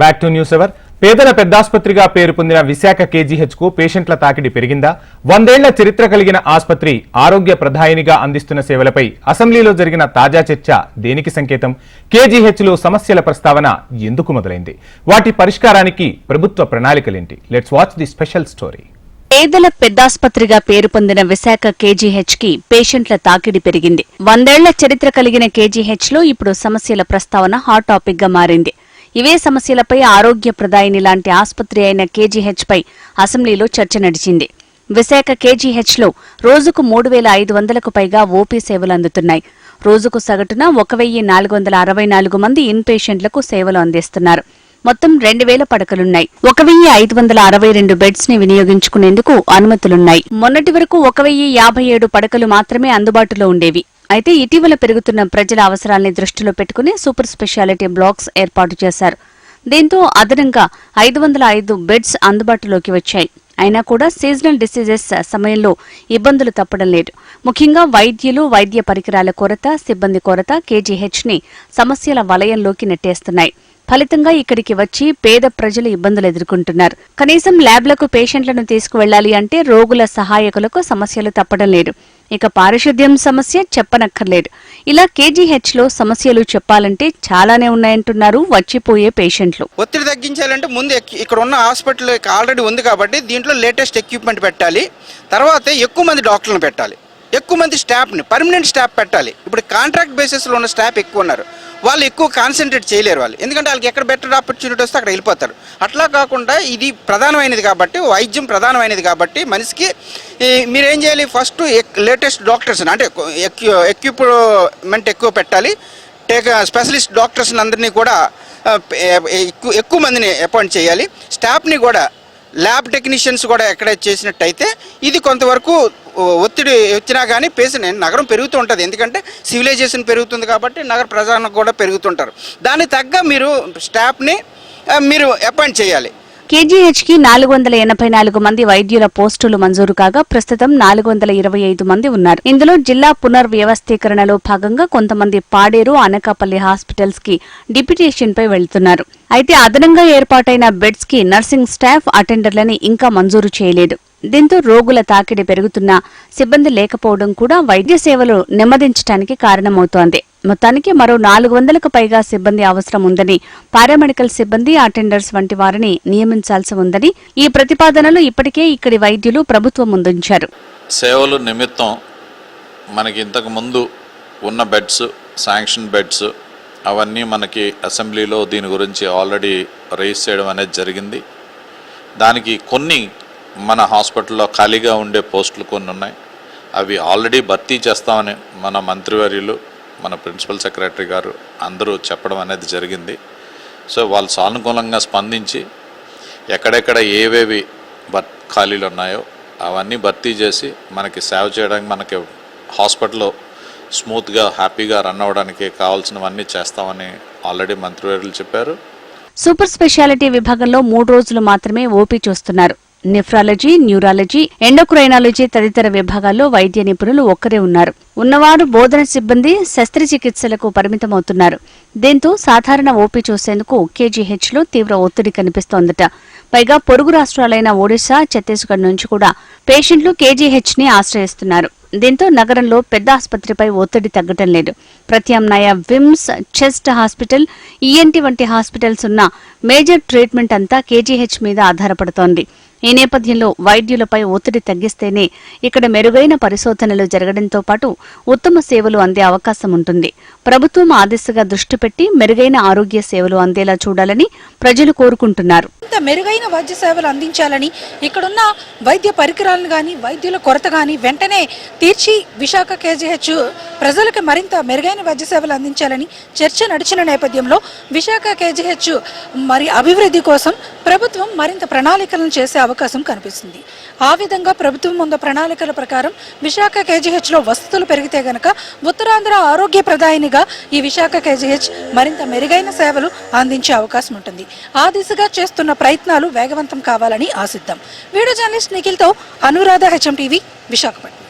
Back to news ever పేదల పెద్దాసుపత్రిగా పేరు పొందిన విశాఖ కేజీహెచ్కు పేషెంట్ల తాకిడి పెరిగిందా? వందేళ్ళ చరిత్ర కలిగిన ఆసుపత్రి ఆరోగ్య ప్రధాయినిగా అందిస్తున్న సేవలపై అసెంబ్లీలో జరిగిన తాజా చర్చ దేనికి సంకేతం? కేజీహెచ్లో సమస్యల ప్రస్తావన ఎందుకు మొదలైంది? వాటి పరిష్కారానికి ప్రభుత్వ ప్రణాళికలేంటి? Let's watch the special story పేదల పెద్దాస్పత్రిగా పేరు పొందిన విశాఖ కేజీహెచ్కి పేషెంట్ల తాకిడి పెరిగింది. వందేళ్ళ చరిత్ర కలిగిన కేజీహెచ్లో ఇప్పుడు సమస్యల ప్రస్తావన హాట్ టాపిక్గా మారింది. ఇవే సమస్యలపై ఆరోగ్య ప్రదాయిని లాంటి ఆసుపత్రి అయిన కేజీహెచ్పై అసెంబ్లీలో చర్చ నడిచింది. విశాఖ కేజీహెచ్లో రోజుకు మూడు వేల ఐదు వందలకు పైగా ఓపీ సేవలు అందుతున్నాయి. రోజుకు సగటున ఒక వెయ్యి నాలుగు వందల అరవై నాలుగు మంది ఇన్ పేషెంట్లకు సేవలు అందిస్తున్నారు. మొత్తం రెండు వేల పడకలున్నాయి. ఒక వెయ్యి ఐదు వందల అరవై రెండు బెడ్స్ని వినియోగించుకునేందుకు అనుమతులున్నాయి. మొన్నటి వరకు ఒక వెయ్యి యాభై ఏడు పడకలు మాత్రమే అందుబాటులో ఉండేవి. అయితే ఇటీవల పెరుగుతున్న ప్రజల అవసరాల్ని దృష్టిలో పెట్టుకుని సూపర్ స్పెషాలిటీ బ్లాక్స్ ఏర్పాటు చేశారు. దీంతో అదనంగా ఐదు వందల ఐదు బెడ్స్ అందుబాటులోకి వచ్చాయి. అయినా కూడా సీజనల్ డిసీజెస్ సమయంలో ఇబ్బందులు తప్పడం లేదు. ముఖ్యంగా వైద్యులు వైద్య పరికరాల కొరత సిబ్బంది కొరత కేజీహెచ్ని సమస్యల వలయంలోకి నెట్టేస్తున్నాయి. ఫలితంగా ఇక్కడికి వచ్చి పేద ప్రజలు ఇబ్బందులు ఎదుర్కొంటున్నారు. కనీసం ల్యాబ్లకు పేషెంట్లను తీసుకువెళ్ళాలి అంటే రోగుల సహాయకులకు సమస్యలు తప్పడం లేదు. ఇక పారిశుద్ధ్యం సమస్య చెప్పనక్కర్లేదు. ఇలా కేజీహెచ్లో సమస్యలు చెప్పాలంటే చాలానే ఉన్నాయంటున్నారు వచ్చిపోయే పేషెంట్లు. ఒత్తిడి తగ్గించాలంటే ముందు ఇక్కడ ఉన్న హాస్పిటల్ ఆల్రెడీ ఉంది కాబట్టి దీంట్లో లేటెస్ట్ ఎక్విప్మెంట్ పెట్టాలి. తర్వాత ఎక్కువ మంది డాక్టర్లను పెట్టాలి. ఎక్కువ మంది స్టాఫ్ని పర్మనెంట్ స్టాఫ్ పెట్టాలి. ఇప్పుడు కాంట్రాక్ట్ బేసిస్లో ఉన్న స్టాఫ్ ఎక్కువ ఉన్నారు. వాళ్ళు ఎక్కువ కాన్సన్ట్రేట్ చేయలేరు వాళ్ళు. ఎందుకంటే వాళ్ళకి ఎక్కడ బెటర్ ఆపర్చునిటీ వస్తే అక్కడ వెళ్ళిపోతారు. అట్లా కాకుండా ఇది ప్రధానమైనది కాబట్టి వైద్యం ప్రధానమైనది కాబట్టి మనిషికి మీరు మీరేం చేయాలి? ఫస్ట్ లేటెస్ట్ డాక్టర్స్ అంటే ఎక్విప్మెంట్ ఎక్కువ పెట్టాలి. టేక్ స్పెషలిస్ట్ డాక్టర్స్ అందరినీ కూడా ఎక్కువ ఎక్కువ మందిని అపాయింట్ చేయాలి. స్టాఫ్ని కూడా ల్యాబ్ టెక్నీషియన్స్ కూడా ఎక్కడ చేసినట్టయితే ఇది కొంతవరకు ఒత్తిడి వచ్చినా కానీ పేషెంట్ నగరం పెరుగుతూ ఉంటుంది. ఎందుకంటే సివిలైజేషన్ పెరుగుతుంది కాబట్టి నగర ప్రజానికి కూడా పెరుగుతుంటారు. దానికి తగ్గ మీరు స్టాఫ్ని మీరు అపాయింట్ చేయాలి. కేజీహెచ్కి నాలుగు వందల ఎనభై నాలుగు మంది వైద్యుల పోస్టులు మంజూరు కాగా ప్రస్తుతం నాలుగు వందల ఇరవై ఐదు మంది ఉన్నారు. ఇందులో జిల్లా పునర్వ్యవస్థీకరణలో భాగంగా కొంతమంది పాడేరు అనకాపల్లి హాస్పిటల్స్కి డిప్యుటేషన్ పై వెళ్తున్నారు. అయితే అదనంగా ఏర్పాటైన బెడ్స్కి నర్సింగ్ స్టాఫ్ అటెండర్లని ఇంకా మంజూరు చేయలేదు. దీంతో రోగుల తాకిడి పెరుగుతున్నా సిబ్బంది లేకపోవడం కూడా వైద్య సేవలు నెమ్మదించడానికి కారణమవుతోంది. మొత్తానికి మరో నాలుగు వందలకు పైగా సిబ్బంది అవసరం ఉందని పారామెడికల్ సిబ్బంది అటెండర్స్ వంటి వారిని నియమించాల్సి ఉందని ఈ ప్రతిపాదనలు ఇప్పటికే ఇక్కడి వైద్యులు ప్రభుత్వం ముందుంచారు. సేవలు నిమిత్తం మనకి ఇంతకు ముందు ఉన్న బెడ్స్ శాంక్షన్ బెడ్స్ అవన్నీ మనకి అసెంబ్లీలో దీని గురించి ఆల్రెడీ రైజ్ చేయడం అనేది జరిగింది. దానికి కొన్ని మన హాస్పిటల్లో ఖాళీగా ఉండే పోస్టులు కొన్ని ఉన్నాయి. అవి ఆల్రెడీ భర్తీ చేస్తామని మన మంత్రివర్యులు మన ప్రిన్సిపల్ సెక్రటరీ గారు అందరూ చెప్పడం అనేది జరిగింది. సో వాళ్ళు సానుకూలంగా స్పందించి ఎక్కడెక్కడ ఏవేవి భర్ ఖాళీలు ఉన్నాయో అవన్నీ భర్తీ చేసి మనకి సేవ చేయడానికి మనకి హాస్పిటల్లో స్మూత్గా హ్యాపీగా రన్ అవ్వడానికి కావాల్సినవన్నీ చేస్తామని ఆల్రెడీ మంత్రివర్యులు చెప్పారు. సూపర్ స్పెషాలిటీ విభాగంలో మూడు రోజులు మాత్రమే ఓపీ చూస్తున్నారు. నెఫ్రాలజీ న్యూరాలజీ ఎండోక్రైనాలజీ తదితర విభాగాల్లో వైద్య నిపుణులు ఒక్కరే ఉన్నారు. ఉన్నవారు బోధన సిబ్బంది శస్త్రచికిత్సలకు పరిమితమవుతున్నారు. దీంతో సాధారణ ఓపీ చూసేందుకు కేజీహెచ్లో తీవ్ర ఒత్తిడి కనిపిస్తోందట. పైగా పొరుగు రాష్ట్రాలైన ఒడిశా ఛత్తీస్గఢ్ నుంచి కూడా పేషెంట్లు కేజీహెచ్ని ఆశ్రయిస్తున్నారు. దీంతో నగరంలో పెద్ద ఆసుపత్రిపై ఒత్తిడి తగ్గటం లేదు. ప్రత్యామ్నాయ విమ్స్ చెస్ట్ హాస్పిటల్ ఈఎన్టీ వంటి హాస్పిటల్స్ ఉన్న మేజర్ ట్రీట్మెంట్ అంతా కేజీహెచ్ మీద ఆధారపడుతోంది. ఈ నేపథ్యంలో వైద్యులపై ఒత్తిడి తగ్గిస్తేనే ఇక్కడ మెరుగైన పరిశోధనలు జరగడంతో పాటు ఉత్తమ సేవలు అందే అవకాశం ఉంటుంది. ప్రభుత్వం ఆ దిశగా దృష్టి పెట్టి మెరుగైన ఆరోగ్య సేవలు అందేలా చూడాలని ప్రజలు కోరుకుంటున్నారు. ఇంత మెరుగైన వైద్య సేవలు అందించాలని ఇక్కడున్న వైద్య పరికరాలను కానీ వైద్యుల కొరత కానీ వెంటనే తీర్చి విశాఖ కేజీహెచ్ ప్రజలకు మరింత మెరుగైన వైద్య సేవలు అందించాలని చర్చ నడిచిన నేపథ్యంలో విశాఖ కేజీహెచ్ మరి అభివృద్ధి కోసం ప్రభుత్వం మరింత ప్రణాళికలను చేసే అవకాశం కనిపిస్తుంది. ఆ విధంగా ప్రభుత్వం ముందు ప్రణాళికల ప్రకారం విశాఖ కేజీహెచ్లో వసతులు పెరిగితే గనక ఉత్తరాంధ్ర ఆరోగ్య ప్రదాయినిగా ఈ విశాఖ కేజీహెచ్ మరింత మెరుగైన సేవలు అందించే అవకాశం ఉంటుంది. ఆ దిశగా చేస్తున్న ప్రయత్నాలు వేగవంతం కావాలని ఆశిద్దాం. వీడియో జర్నలిస్ట్ నిఖిల్తో అనురాధ హెచ్ఎం టీవీ విశాఖపట్నం.